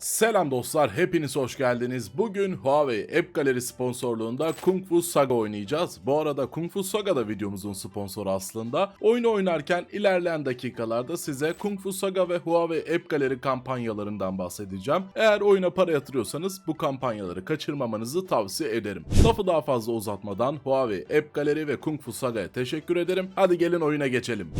Selam dostlar, hepiniz hoş geldiniz. Bugün Huawei App Gallery sponsorluğunda Kung Fu Saga oynayacağız. Bu arada Kung Fu Saga da videomuzun sponsoru aslında. Oyunu oynarken ilerleyen dakikalarda size Kung Fu Saga ve Huawei App Gallery kampanyalarından bahsedeceğim. Eğer oyuna para yatırıyorsanız bu kampanyaları kaçırmamanızı tavsiye ederim. Lafı daha fazla uzatmadan Huawei App Gallery ve Kung Fu Saga'ya teşekkür ederim. Hadi gelin oyuna geçelim.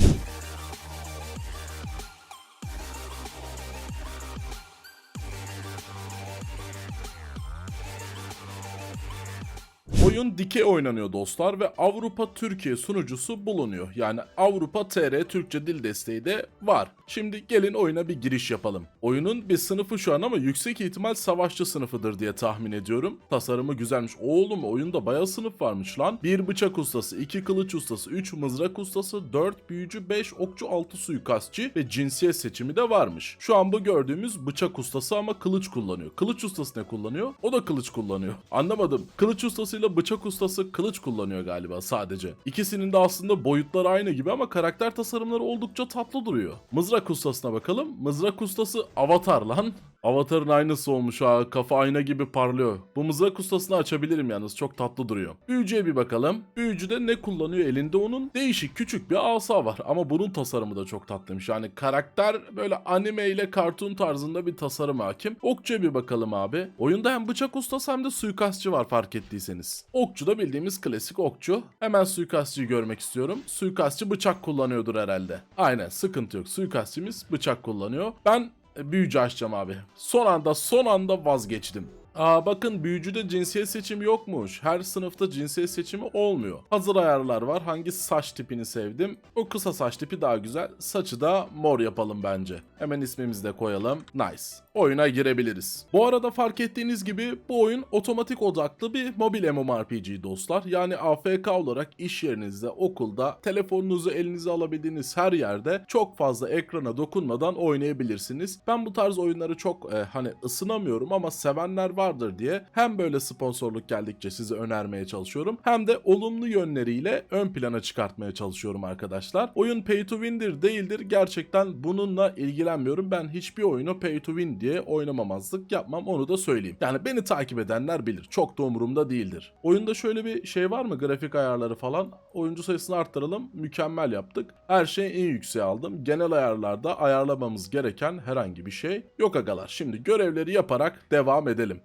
Oyun dikey oynanıyor dostlar ve Avrupa Türkiye sunucusu bulunuyor. Yani Avrupa TR Türkçe dil desteği de var. Şimdi gelin oyuna bir giriş yapalım. Oyunun bir sınıfı şu an ama yüksek ihtimal savaşçı sınıfıdır diye tahmin ediyorum. Tasarımı güzelmiş. Oğlum oyunda bayağı sınıf varmış lan. Bir bıçak ustası, iki kılıç ustası, üç mızrak ustası, dört büyücü, beş okçu, altı suikastçı ve cinsiyet seçimi de varmış. Şu an bu gördüğümüz bıçak ustası ama kılıç kullanıyor. Kılıç ustası ne kullanıyor? O da kılıç kullanıyor. Anlamadım. Kılıç ustasıyla bıçak ustası kılıç kullanıyor galiba sadece. İkisinin de aslında boyutları aynı gibi ama karakter tasarımları oldukça tatlı duruyor. Mızrak ustasına bakalım. Mızrak ustası Avatar lan. Avatar'ın aynısı olmuş ha. Kafa ayna gibi parlıyor. Bu mızrak ustasını açabilirim yalnız. Çok tatlı duruyor. Büyücüye bir bakalım. Büyücüde ne kullanıyor elinde onun? Değişik küçük bir asa var. Ama bunun tasarımı da çok tatlıymış. Yani karakter böyle anime ile kartun tarzında bir tasarım hakim. Okçuya bir bakalım abi. Oyunda hem bıçak ustası hem de suikastçı var fark ettiyseniz. Okçu da bildiğimiz klasik okçu. Hemen suikastçıyı görmek istiyorum. Suikastçı bıçak kullanıyordur herhalde. Aynen sıkıntı yok. Suikastçımız bıçak kullanıyor. Ben büyücü açacağım abi. Son anda son anda vazgeçtim. Aa bakın büyücüde cinsiyet seçimi yokmuş. Her sınıfta cinsiyet seçimi olmuyor. Hazır ayarlar var. Hangi saç tipini sevdim? O kısa saç tipi daha güzel. Saçı da mor yapalım bence. Hemen ismimizi de koyalım. Nice. Oyuna girebiliriz. Bu arada fark ettiğiniz gibi bu oyun otomatik odaklı bir mobil MMORPG dostlar. Yani AFK olarak iş yerinizde, okulda, telefonunuzu elinize alabildiğiniz her yerde çok fazla ekrana dokunmadan oynayabilirsiniz. Ben bu tarz oyunları çok e, hani ısınamıyorum ama sevenler vardır diye hem böyle sponsorluk geldikçe size önermeye çalışıyorum hem de olumlu yönleriyle ön plana çıkartmaya çalışıyorum arkadaşlar. Oyun pay to win'dir değildir gerçekten bununla ilgilenmiyorum. Ben hiçbir oyunu pay to win diye oynamamazlık yapmam onu da söyleyeyim. Yani beni takip edenler bilir. Çok da umurumda değildir. Oyunda şöyle bir şey var mı grafik ayarları falan? Oyuncu sayısını arttıralım. Mükemmel yaptık. Her şeyi en yükseğe aldım. Genel ayarlarda ayarlamamız gereken herhangi bir şey yok agalar. Şimdi görevleri yaparak devam edelim.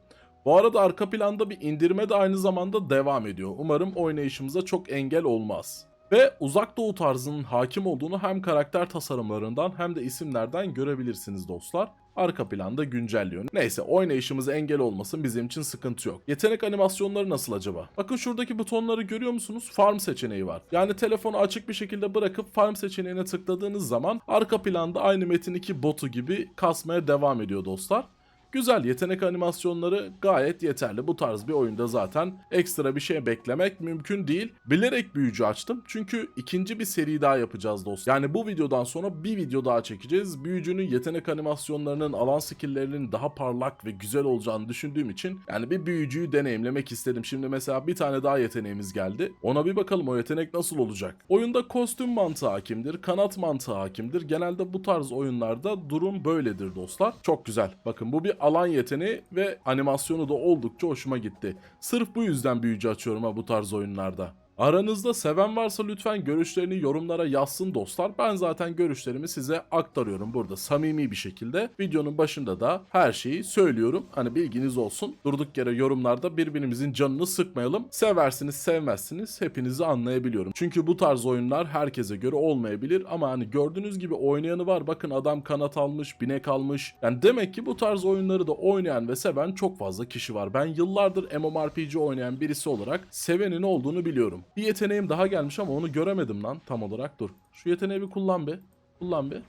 Bu arada arka planda bir indirme de aynı zamanda devam ediyor. Umarım oynayışımıza çok engel olmaz. Ve uzak doğu tarzının hakim olduğunu hem karakter tasarımlarından hem de isimlerden görebilirsiniz dostlar. Arka planda güncelliyor. Neyse oynayışımıza engel olmasın bizim için sıkıntı yok. Yetenek animasyonları nasıl acaba? Bakın şuradaki butonları görüyor musunuz? Farm seçeneği var. Yani telefonu açık bir şekilde bırakıp farm seçeneğine tıkladığınız zaman arka planda aynı Metin 2 botu gibi kasmaya devam ediyor dostlar. Güzel yetenek animasyonları gayet yeterli. Bu tarz bir oyunda zaten ekstra bir şey beklemek mümkün değil. Bilerek büyücü açtım. Çünkü ikinci bir seri daha yapacağız dost. Yani bu videodan sonra bir video daha çekeceğiz. Büyücünün yetenek animasyonlarının, alan skilllerinin daha parlak ve güzel olacağını düşündüğüm için yani bir büyücüyü deneyimlemek istedim. Şimdi mesela bir tane daha yeteneğimiz geldi. Ona bir bakalım o yetenek nasıl olacak. Oyunda kostüm mantığı hakimdir, kanat mantığı hakimdir. Genelde bu tarz oyunlarda durum böyledir dostlar. Çok güzel. Bakın bu bir alan yeteneği ve animasyonu da oldukça hoşuma gitti. Sırf bu yüzden büyücü açıyorum ha bu tarz oyunlarda. Aranızda seven varsa lütfen görüşlerini yorumlara yazsın dostlar. Ben zaten görüşlerimi size aktarıyorum burada samimi bir şekilde. Videonun başında da her şeyi söylüyorum. Hani bilginiz olsun. Durduk yere yorumlarda birbirimizin canını sıkmayalım. Seversiniz sevmezsiniz hepinizi anlayabiliyorum. Çünkü bu tarz oyunlar herkese göre olmayabilir ama hani gördüğünüz gibi oynayanı var. Bakın adam kanat almış, binek almış. Yani demek ki bu tarz oyunları da oynayan ve seven çok fazla kişi var. Ben yıllardır MMORPG oynayan birisi olarak sevenin olduğunu biliyorum. Bir yeteneğim daha gelmiş ama onu göremedim lan tam olarak. Dur. Şu yeteneği bir kullan bir. Kullan bir.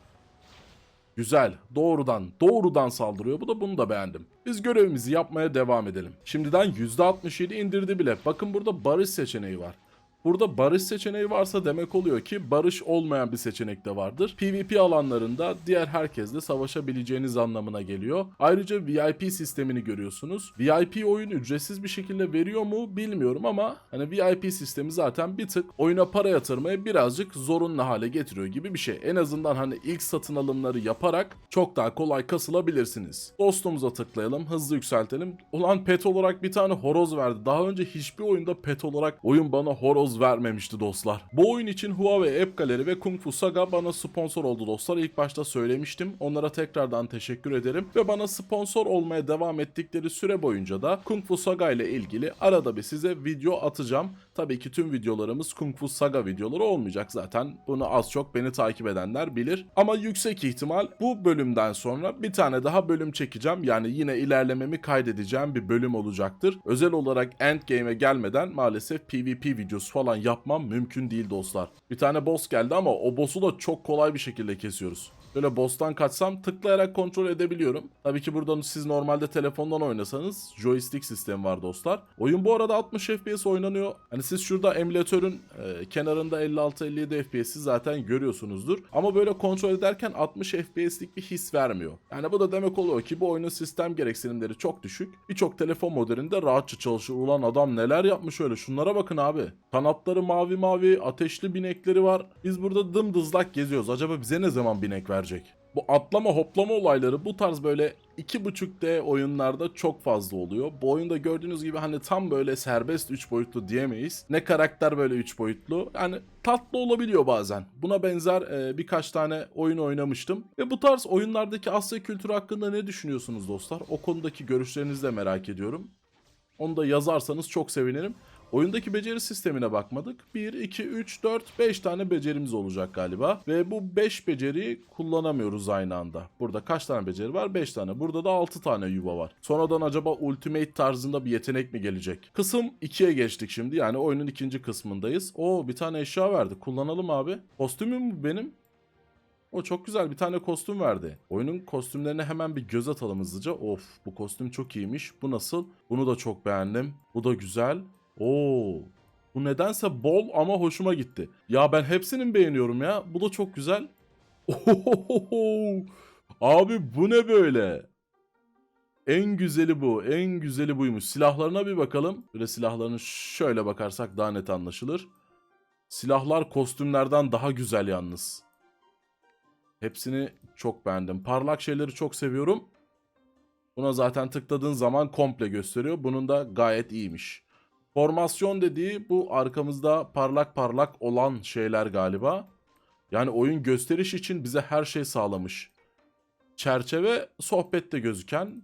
Güzel. Doğrudan, doğrudan saldırıyor. Bu da bunu da beğendim. Biz görevimizi yapmaya devam edelim. Şimdiden %67 indirdi bile. Bakın burada barış seçeneği var. Burada barış seçeneği varsa demek oluyor ki barış olmayan bir seçenek de vardır. PvP alanlarında diğer herkesle savaşabileceğiniz anlamına geliyor. Ayrıca VIP sistemini görüyorsunuz. VIP oyun ücretsiz bir şekilde veriyor mu bilmiyorum ama hani VIP sistemi zaten bir tık oyuna para yatırmaya birazcık zorunlu hale getiriyor gibi bir şey. En azından hani ilk satın alımları yaparak çok daha kolay kasılabilirsiniz. Dostumuza tıklayalım, hızlı yükseltelim. Ulan pet olarak bir tane horoz verdi. Daha önce hiçbir oyunda pet olarak oyun bana horoz vermemişti dostlar. Bu oyun için Huawei App Gallery ve Kung Fu Saga bana sponsor oldu dostlar. İlk başta söylemiştim. Onlara tekrardan teşekkür ederim. Ve bana sponsor olmaya devam ettikleri süre boyunca da Kung Fu Saga ile ilgili arada bir size video atacağım. Tabii ki tüm videolarımız Kung Fu Saga videoları olmayacak zaten. Bunu az çok beni takip edenler bilir. Ama yüksek ihtimal bu bölümden sonra bir tane daha bölüm çekeceğim. Yani yine ilerlememi kaydedeceğim bir bölüm olacaktır. Özel olarak Endgame'e gelmeden maalesef PvP videosu falan yapmam mümkün değil dostlar. Bir tane boss geldi ama o boss'u da çok kolay bir şekilde kesiyoruz. Böyle boss'tan kaçsam tıklayarak kontrol edebiliyorum. Tabii ki buradan siz normalde telefondan oynasanız joystick sistemi var dostlar. Oyun bu arada 60 FPS oynanıyor. Hani siz şurada emülatörün e, kenarında 56-57 FPS'i zaten görüyorsunuzdur. Ama böyle kontrol ederken 60 FPS'lik bir his vermiyor. Yani bu da demek oluyor ki bu oyunun sistem gereksinimleri çok düşük. Birçok telefon modelinde rahatça çalışır. Ulan adam neler yapmış öyle şunlara bakın abi. Kanatları mavi mavi ateşli binekleri var. Biz burada dımdızlak geziyoruz. Acaba bize ne zaman binek verecek? Bu atlama hoplama olayları bu tarz böyle 2.5D oyunlarda çok fazla oluyor. Bu oyunda gördüğünüz gibi hani tam böyle serbest 3 boyutlu diyemeyiz. Ne karakter böyle 3 boyutlu. Yani tatlı olabiliyor bazen. Buna benzer e, birkaç tane oyun oynamıştım. Ve bu tarz oyunlardaki Asya kültürü hakkında ne düşünüyorsunuz dostlar? O konudaki görüşlerinizi de merak ediyorum. Onu da yazarsanız çok sevinirim. Oyundaki beceri sistemine bakmadık. 1, 2, 3, 4, 5 tane becerimiz olacak galiba. Ve bu 5 beceriyi kullanamıyoruz aynı anda. Burada kaç tane beceri var? 5 tane. Burada da 6 tane yuva var. Sonradan acaba ultimate tarzında bir yetenek mi gelecek? Kısım 2'ye geçtik şimdi. Yani oyunun ikinci kısmındayız. Oo bir tane eşya verdi. Kullanalım abi. Kostümüm mü benim? O çok güzel bir tane kostüm verdi. Oyunun kostümlerine hemen bir göz atalım hızlıca. Of bu kostüm çok iyiymiş. Bu nasıl? Bunu da çok beğendim. Bu da güzel. Oo. Bu nedense bol ama hoşuma gitti. Ya ben hepsini beğeniyorum ya. Bu da çok güzel. Ohohoho. Abi bu ne böyle? En güzeli bu. En güzeli buymuş. Silahlarına bir bakalım. Böyle silahlarını şöyle bakarsak daha net anlaşılır. Silahlar kostümlerden daha güzel yalnız. Hepsini çok beğendim. Parlak şeyleri çok seviyorum. Buna zaten tıkladığın zaman komple gösteriyor. Bunun da gayet iyiymiş. Formasyon dediği bu arkamızda parlak parlak olan şeyler galiba. Yani oyun gösteriş için bize her şey sağlamış. Çerçeve sohbette gözüken.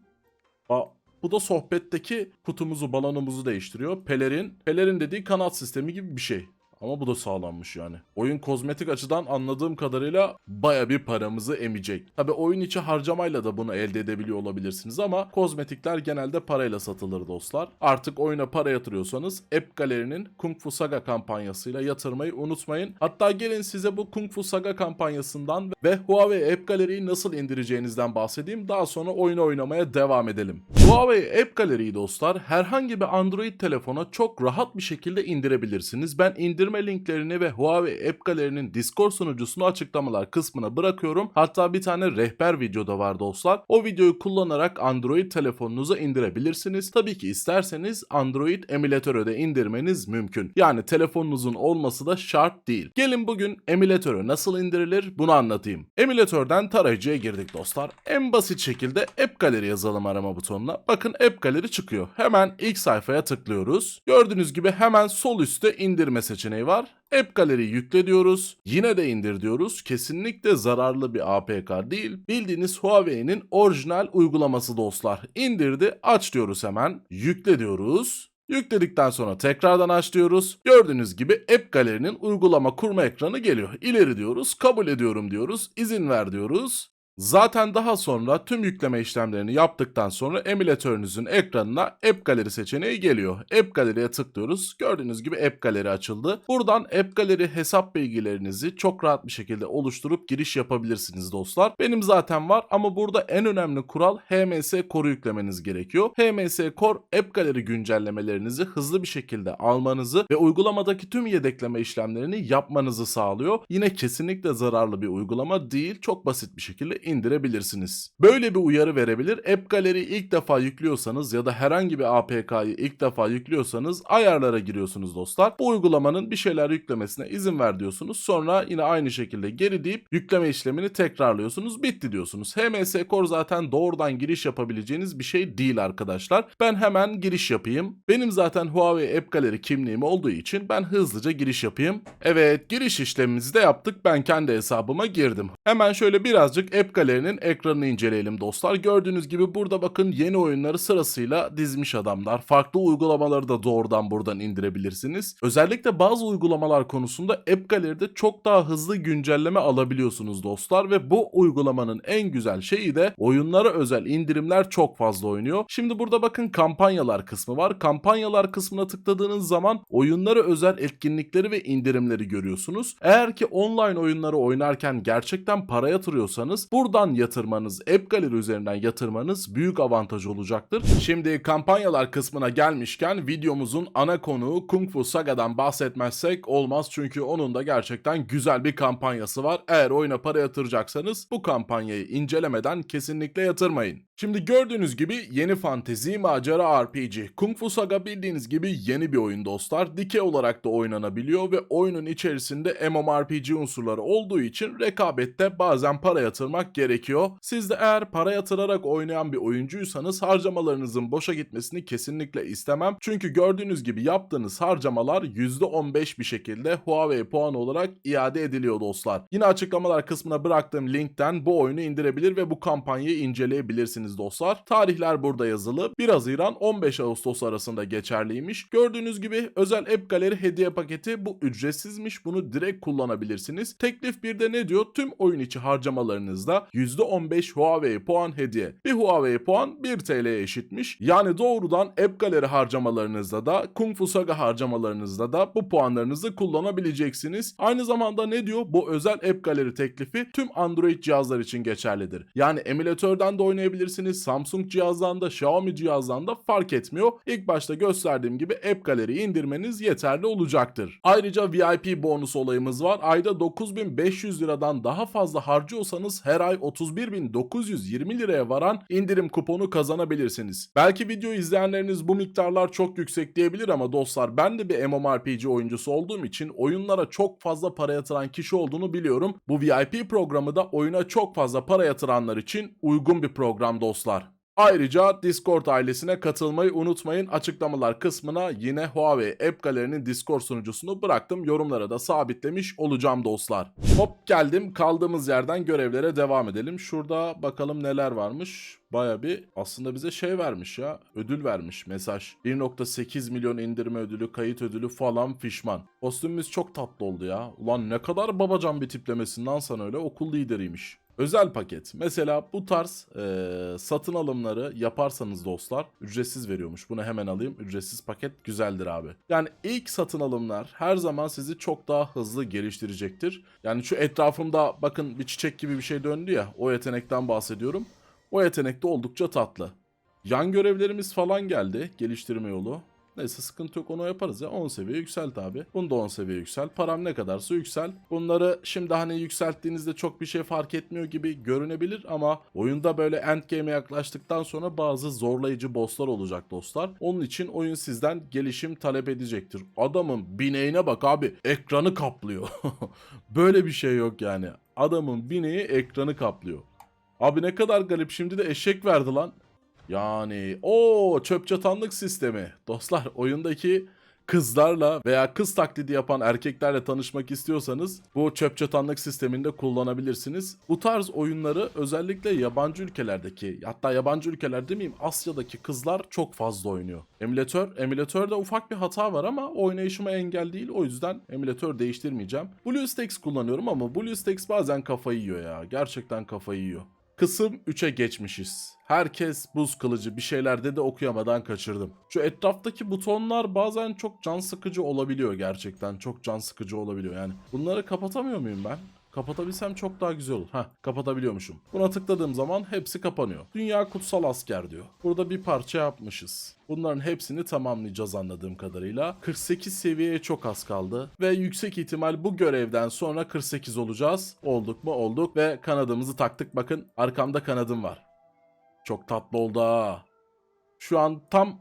Ba- Bu da sohbetteki kutumuzu, balonumuzu değiştiriyor. Pelerin, pelerin dediği kanat sistemi gibi bir şey. Ama bu da sağlanmış yani. Oyun kozmetik açıdan anladığım kadarıyla baya bir paramızı emecek. Tabi oyun içi harcamayla da bunu elde edebiliyor olabilirsiniz ama kozmetikler genelde parayla satılır dostlar. Artık oyuna para yatırıyorsanız App Gallery'nin Kung Fu Saga kampanyasıyla yatırmayı unutmayın. Hatta gelin size bu Kung Fu Saga kampanyasından ve Huawei App Gallery'yi nasıl indireceğinizden bahsedeyim. Daha sonra oyunu oynamaya devam edelim. Huawei App Gallery'yi dostlar herhangi bir Android telefona çok rahat bir şekilde indirebilirsiniz. Ben indirme linklerini ve Huawei App Gallery'nin Discord sunucusunu açıklamalar kısmına bırakıyorum. Hatta bir tane rehber videoda var dostlar. O videoyu kullanarak Android telefonunuza indirebilirsiniz. Tabii ki isterseniz Android emülatörü de indirmeniz mümkün. Yani telefonunuzun olması da şart değil. Gelin bugün emülatörü nasıl indirilir bunu anlatayım. Emülatörden tarayıcıya girdik dostlar. En basit şekilde App Gallery yazalım arama butonuna. Bakın App Gallery çıkıyor. Hemen ilk sayfaya tıklıyoruz. Gördüğünüz gibi hemen sol üstte indirme seçeneği var. App Gallery yükle diyoruz. Yine de indir diyoruz. Kesinlikle zararlı bir APK değil. Bildiğiniz Huawei'nin orijinal uygulaması dostlar. İndirdi, aç diyoruz hemen. Yükle diyoruz. Yükledikten sonra tekrardan aç diyoruz. Gördüğünüz gibi App Gallery'nin uygulama kurma ekranı geliyor. İleri diyoruz, kabul ediyorum diyoruz, izin ver diyoruz. Zaten daha sonra tüm yükleme işlemlerini yaptıktan sonra emülatörünüzün ekranına App Gallery seçeneği geliyor. App Gallery'e tıklıyoruz. Gördüğünüz gibi App Gallery açıldı. Buradan App Gallery hesap bilgilerinizi çok rahat bir şekilde oluşturup giriş yapabilirsiniz dostlar. Benim zaten var ama burada en önemli kural HMS Core'u yüklemeniz gerekiyor. HMS Core App Gallery güncellemelerinizi hızlı bir şekilde almanızı ve uygulamadaki tüm yedekleme işlemlerini yapmanızı sağlıyor. Yine kesinlikle zararlı bir uygulama değil. Çok basit bir şekilde indirebilirsiniz. Böyle bir uyarı verebilir. App Gallery'yi ilk defa yüklüyorsanız ya da herhangi bir APK'yı ilk defa yüklüyorsanız ayarlara giriyorsunuz dostlar. Bu uygulamanın bir şeyler yüklemesine izin ver diyorsunuz. Sonra yine aynı şekilde geri deyip yükleme işlemini tekrarlıyorsunuz. Bitti diyorsunuz. HMS Core zaten doğrudan giriş yapabileceğiniz bir şey değil arkadaşlar. Ben hemen giriş yapayım. Benim zaten Huawei App Gallery kimliğim olduğu için ben hızlıca giriş yapayım. Evet giriş işlemimizi de yaptık. Ben kendi hesabıma girdim. Hemen şöyle birazcık App Gallery'nin ekranını inceleyelim dostlar. Gördüğünüz gibi burada bakın yeni oyunları sırasıyla dizmiş adamlar. Farklı uygulamaları da doğrudan buradan indirebilirsiniz. Özellikle bazı uygulamalar konusunda App Gallery'de çok daha hızlı güncelleme alabiliyorsunuz dostlar ve bu uygulamanın en güzel şeyi de oyunlara özel indirimler çok fazla oynuyor. Şimdi burada bakın kampanyalar kısmı var. Kampanyalar kısmına tıkladığınız zaman oyunlara özel etkinlikleri ve indirimleri görüyorsunuz. Eğer ki online oyunları oynarken gerçekten para yatırıyorsanız buradan yatırmanız, App Gallery üzerinden yatırmanız büyük avantaj olacaktır. Şimdi kampanyalar kısmına gelmişken videomuzun ana konuğu Kung Fu Saga'dan bahsetmezsek olmaz çünkü onun da gerçekten güzel bir kampanyası var. Eğer oyuna para yatıracaksanız bu kampanyayı incelemeden kesinlikle yatırmayın. Şimdi gördüğünüz gibi yeni fantezi macera RPG. Kung Fu Saga bildiğiniz gibi yeni bir oyun dostlar. Dikey olarak da oynanabiliyor ve oyunun içerisinde MMORPG unsurları olduğu için rekabette bazen para yatırmak gerekiyor. Siz de eğer para yatırarak oynayan bir oyuncuysanız harcamalarınızın boşa gitmesini kesinlikle istemem. Çünkü gördüğünüz gibi yaptığınız harcamalar %15 bir şekilde Huawei puanı olarak iade ediliyor dostlar. Yine açıklamalar kısmına bıraktığım linkten bu oyunu indirebilir ve bu kampanyayı inceleyebilirsiniz dostlar. Tarihler burada yazılı. 1 Haziran 15 Ağustos arasında geçerliymiş. Gördüğünüz gibi özel App Gallery hediye paketi bu ücretsizmiş. Bunu direkt kullanabilirsiniz. Teklif 1'de ne diyor? Tüm oyun içi harcamalarınızda %15 Huawei puan hediye. Bir Huawei puan 1 TL'ye eşitmiş. Yani doğrudan App Gallery harcamalarınızda da Kung Fu Saga harcamalarınızda da bu puanlarınızı kullanabileceksiniz. Aynı zamanda ne diyor? Bu özel App Gallery teklifi tüm Android cihazlar için geçerlidir. Yani emülatörden de oynayabilirsiniz. Samsung cihazdan da Xiaomi cihazdan da fark etmiyor. İlk başta gösterdiğim gibi App Gallery'yi indirmeniz yeterli olacaktır. Ayrıca VIP bonus olayımız var. Ayda 9500 liradan daha fazla harcıyorsanız her ay 31.920 liraya varan indirim kuponu kazanabilirsiniz. Belki video izleyenleriniz bu miktarlar çok yüksek diyebilir ama dostlar ben de bir MMORPG oyuncusu olduğum için oyunlara çok fazla para yatıran kişi olduğunu biliyorum. Bu VIP programı da oyuna çok fazla para yatıranlar için uygun bir program dostlar. Ayrıca Discord ailesine katılmayı unutmayın. Açıklamalar kısmına yine Huawei App Gallery'nin Discord sunucusunu bıraktım. Yorumlara da sabitlemiş olacağım dostlar. Hop geldim. Kaldığımız yerden görevlere devam edelim. Şurada bakalım neler varmış. Baya bir aslında bize şey vermiş ya. Ödül vermiş mesaj. 1.8 milyon indirme ödülü, kayıt ödülü falan fişman. Kostümümüz çok tatlı oldu ya. Ulan ne kadar babacan bir tiplemesinden sana öyle okul lideriymiş. Özel paket. Mesela bu tarz eee, satın alımları yaparsanız dostlar ücretsiz veriyormuş. Bunu hemen alayım. Ücretsiz paket güzeldir abi. Yani ilk satın alımlar her zaman sizi çok daha hızlı geliştirecektir. Yani şu etrafımda bakın bir çiçek gibi bir şey döndü ya. O yetenekten bahsediyorum. O yetenek de oldukça tatlı. Yan görevlerimiz falan geldi. Geliştirme yolu. Neyse sıkıntı yok onu yaparız ya. 10 seviye yükselt abi. Bunu da 10 seviye yüksel. Param ne kadarsa yüksel. Bunları şimdi hani yükselttiğinizde çok bir şey fark etmiyor gibi görünebilir ama oyunda böyle endgame'e yaklaştıktan sonra bazı zorlayıcı bosslar olacak dostlar. Onun için oyun sizden gelişim talep edecektir. Adamın bineğine bak abi. Ekranı kaplıyor. böyle bir şey yok yani. Adamın bineği ekranı kaplıyor. Abi ne kadar garip şimdi de eşek verdi lan. Yani o çöp çatanlık sistemi. Dostlar oyundaki kızlarla veya kız taklidi yapan erkeklerle tanışmak istiyorsanız bu çöp çatanlık sisteminde kullanabilirsiniz. Bu tarz oyunları özellikle yabancı ülkelerdeki hatta yabancı ülkeler demeyeyim Asya'daki kızlar çok fazla oynuyor. Emülatör, emülatörde ufak bir hata var ama oynayışıma engel değil o yüzden emülatör değiştirmeyeceğim. BlueStacks kullanıyorum ama BlueStacks bazen kafayı yiyor ya. Gerçekten kafayı yiyor. Kısım 3'e geçmişiz. Herkes buz kılıcı bir şeyler dedi okuyamadan kaçırdım. Şu etraftaki butonlar bazen çok can sıkıcı olabiliyor gerçekten. Çok can sıkıcı olabiliyor yani. Bunları kapatamıyor muyum ben? Kapatabilsem çok daha güzel olur. Heh kapatabiliyormuşum. Buna tıkladığım zaman hepsi kapanıyor. Dünya kutsal asker diyor. Burada bir parça yapmışız. Bunların hepsini tamamlayacağız anladığım kadarıyla. 48 seviyeye çok az kaldı. Ve yüksek ihtimal bu görevden sonra 48 olacağız. Olduk mu? Olduk. Ve kanadımızı taktık. Bakın arkamda kanadım var. Çok tatlı oldu ha. Şu an tam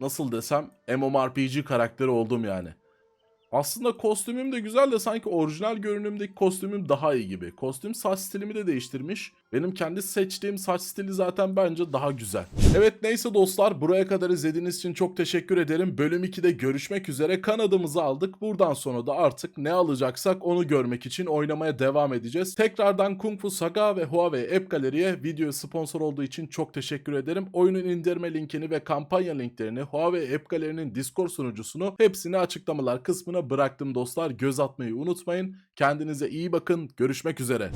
nasıl desem MMORPG karakteri oldum yani. Aslında kostümüm de güzel de sanki orijinal görünümdeki kostümüm daha iyi gibi. Kostüm saç stilimi de değiştirmiş. Benim kendi seçtiğim saç stili zaten bence daha güzel. Evet neyse dostlar buraya kadar izlediğiniz için çok teşekkür ederim. Bölüm 2'de görüşmek üzere kanadımızı aldık. Buradan sonra da artık ne alacaksak onu görmek için oynamaya devam edeceğiz. Tekrardan Kung Fu Saga ve Huawei App Gallery'e video sponsor olduğu için çok teşekkür ederim. Oyunun indirme linkini ve kampanya linklerini Huawei App Gallery'nin Discord sunucusunu hepsini açıklamalar kısmına bıraktım dostlar. Göz atmayı unutmayın. Kendinize iyi bakın. Görüşmek üzere.